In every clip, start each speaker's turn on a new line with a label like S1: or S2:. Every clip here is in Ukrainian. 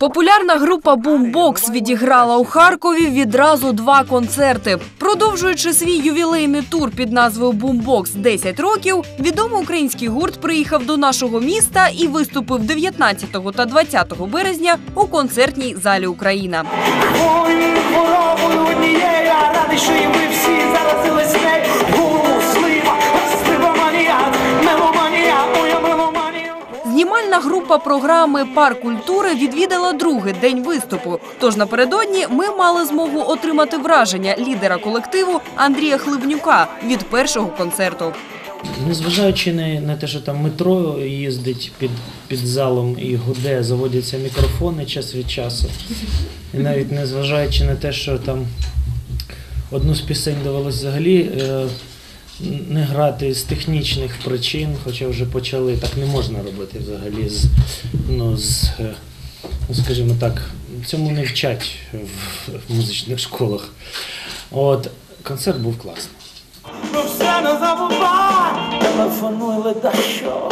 S1: Популярна група Бумбокс відіграла у Харкові відразу два концерти. Продовжуючи свій ювілейний тур під назвою Бумбокс 10 років, відомий український гурт приїхав до нашого міста і виступив 19 та 20 березня у концертній залі Україна. Група програми Пар культури відвідала другий день виступу. Тож напередодні ми мали змогу отримати враження лідера колективу Андрія Хливнюка від першого концерту.
S2: Незважаючи на те, що там метро їздить під, під залом і гуде, заводяться мікрофони час від часу. І навіть незважаючи на те, що там одну з пісень довелося взагалі е, не грати з технічних причин, хоча вже почали, так не можна робити взагалі з, ну, з е, ну, скажімо так, цьому не вчать в, в музичних школах. От, концерт був класний.
S3: Про все не забувай, телефонуй леда що.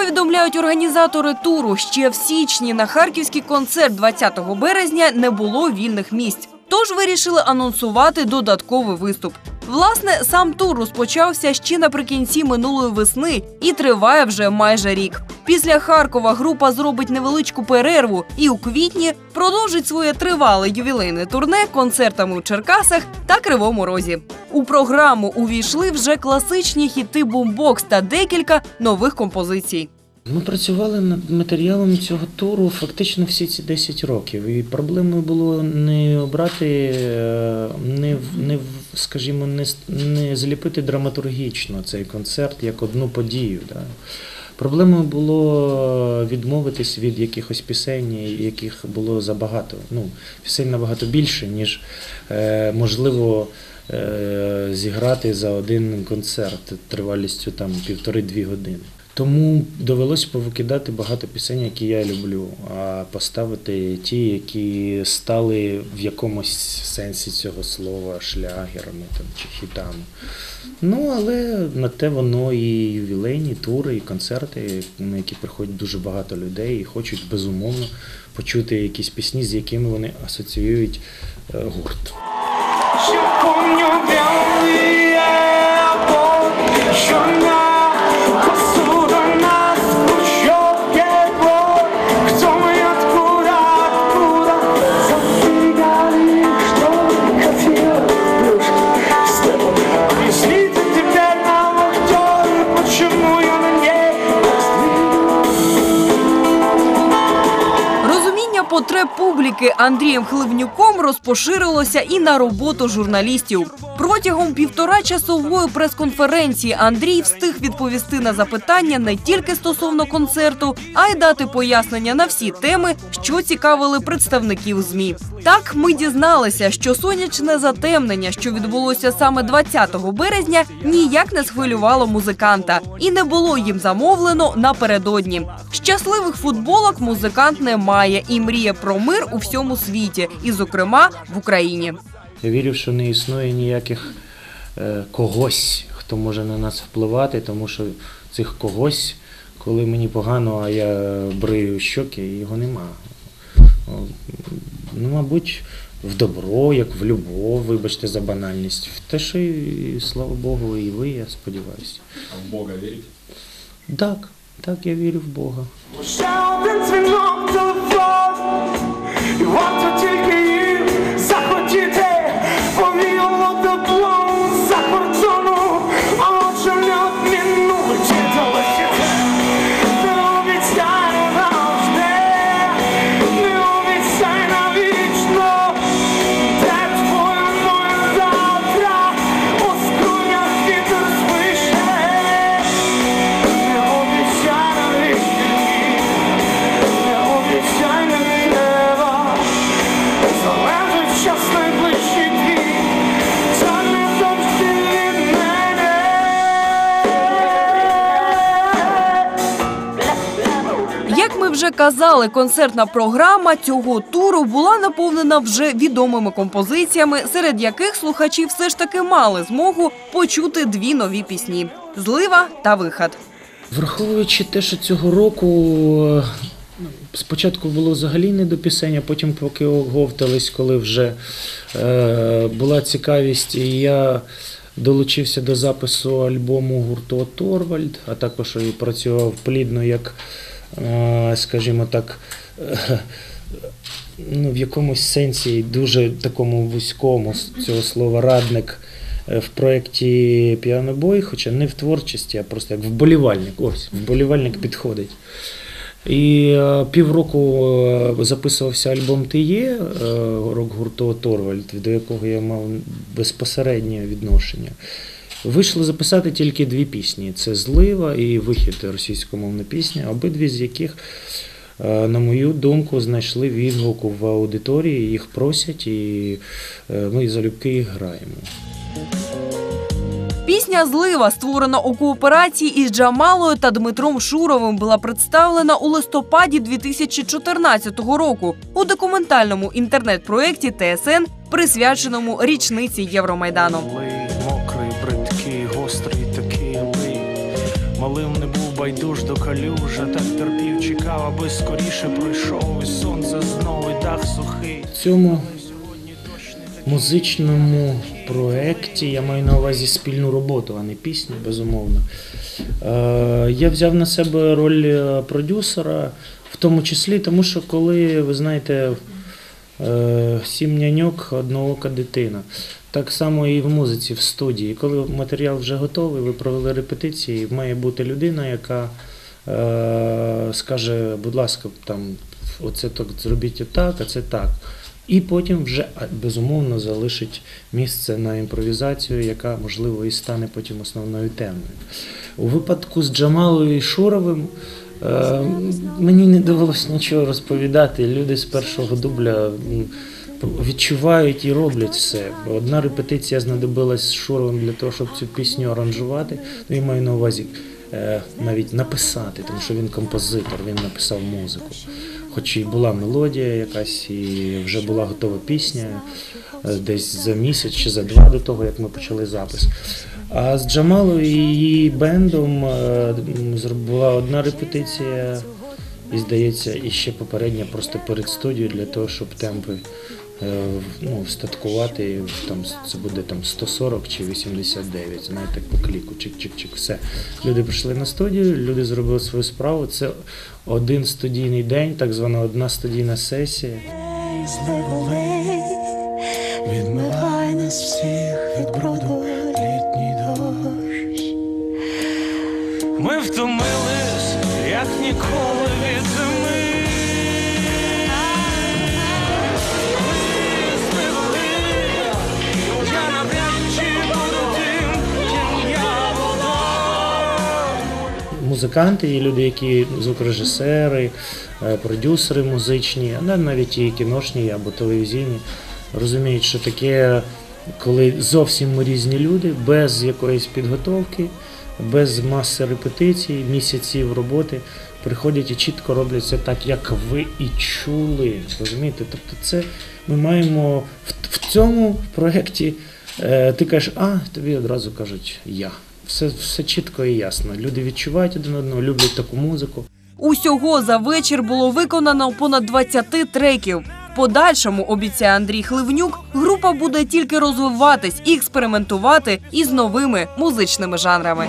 S1: Повідомляють організатори туру, ще в січні на харківський концерт 20 березня не було вільних місць. Тож вирішили анонсувати додатковий виступ. Власне, сам тур розпочався ще наприкінці минулої весни і триває вже майже рік. Після Харкова група зробить невеличку перерву і у квітні продовжить своє тривале ювілейне турне концертами у Черкасах та Кривому Розі. У програму увійшли вже класичні хіти бумбокс та декілька нових композицій.
S2: Ми працювали над матеріалом цього туру фактично всі ці 10 років. І проблемою було не обрати, е, не, не скажімо, не, не зліпити драматургічно цей концерт як одну подію. Да. Проблемою було відмовитись від якихось пісень, яких було забагато. Ну, пісень набагато більше, ніж е, можливо е, зіграти за один концерт тривалістю там півтори-дві години. Тому довелося повикидати багато пісень, які я люблю, а поставити ті, які стали в якомусь сенсі цього слова шлягерами там, чи хітами. Ну, але на те воно і ювілейні тури, і концерти, на які приходять дуже багато людей і хочуть безумовно почути якісь пісні, з якими вони асоціюють е, гурт.
S3: Ще помню що на
S1: публіки Андрієм Хливнюком розпоширилося і на роботу журналістів. Протягом півторачасової прес-конференції Андрій встиг відповісти на запитання не тільки стосовно концерту, а й дати пояснення на всі теми, що цікавили представників змі. Так ми дізналися, що сонячне затемнення, що відбулося саме 20 березня, ніяк не схвилювало музиканта і не було їм замовлено напередодні. Щасливих футболок музикант не має і мріє про мир у всьому світі, і, зокрема, в Україні.
S2: Я вірю, що не існує ніяких е, когось, хто може на нас впливати, тому що цих когось, коли мені погано, а я брию щоки, його нема. Ну, мабуть, в добро, як в любов, вибачте за банальність. В те, що і, слава Богу, і ви, я сподіваюся.
S4: А в Бога верите?
S2: Так, так, я вірю в Бога.
S1: Вже казали, концертна програма цього туру була наповнена вже відомими композиціями, серед яких слухачі все ж таки мали змогу почути дві нові пісні: злива та вихід.
S2: Враховуючи те, що цього року е, спочатку було взагалі не до пісень, а потім поки оговтались, коли вже е, була цікавість, і я долучився до запису альбому гурту Торвальд, а також і працював плідно як, скажімо так, е, ну, в якомусь сенсі дуже такому вузькому цього слова радник е, в проєкті Піанобой, хоча не в творчості, а просто як вболівальник. Ось, вболівальник підходить. І е, півроку е, записувався альбом Ти є е, рок-гурту Торвальд, до якого я мав безпосереднє відношення. Вийшло записати тільки дві пісні: це Злива і вихід російськомовна пісня, обидві з яких, е, на мою думку, знайшли відгук в аудиторії, їх просять, і е, ми залюбки їх граємо.
S1: Пісня Злива, створена у кооперації із Джамалою та Дмитром Шуровим, була представлена у листопаді 2014 року у документальному інтернет-проєкті ТСН, присвяченому річниці Євромайдану.
S4: Малим не був байдуж до калюжа, так терпів, чекав, аби скоріше пройшов, і сонце знову і дах сухий.
S2: В цьому музичному проєкті я маю на увазі спільну роботу, а не пісню, безумовно. Е, Я взяв на себе роль е, продюсера, в тому числі, тому що коли, ви знаєте, сім няньок, одноока дитина. Так само і в музиці, в студії. Коли матеріал вже готовий, ви провели репетиції, має бути людина, яка е, скаже, будь ласка, там, оце так зробіть отак, а це так. І потім вже безумовно залишить місце на імпровізацію, яка можливо і стане потім основною темою. У випадку з Джамалою і Шуровим е, мені не довелося нічого розповідати. Люди з першого дубля відчувають і роблять все. Одна репетиція знадобилась Шуровим для того, щоб цю пісню аранжувати. Ну, я маю на увазі е, навіть написати, тому що він композитор, він написав музику. Хоч і була мелодія якась, і вже була готова пісня е, десь за місяць чи за два до того, як ми почали запис. А з Джамалою і її бендом е, була одна репетиція, і здається, і ще попередня просто перед студією для того, щоб темпи е, ну, встаткувати. Там це буде там 140 чи 89, знаєте, по кліку, чик-чик-чик, все. Люди прийшли на студію, люди зробили свою справу. Це один студійний день, так звана одна студійна сесія.
S4: Відмивай нас всіх від броду ніколи від зими.
S2: Музиканти, і люди, які звукорежисери, е, продюсери музичні, а навіть і кіношні або телевізійні, розуміють, що таке, коли зовсім різні люди, без якоїсь підготовки, без маси репетицій, місяців роботи. Приходять і чітко роблять це так, як ви і чули. Розумієте? Тобто, це ми маємо в, в цьому проєкті. Е, ти кажеш, а тобі одразу кажуть я. Все, все чітко і ясно. Люди відчувають один одного, люблять таку музику.
S1: Усього за вечір було виконано понад 20 треків. Подальшому, обіцяє Андрій Хливнюк, група буде тільки розвиватись і експериментувати із новими музичними жанрами.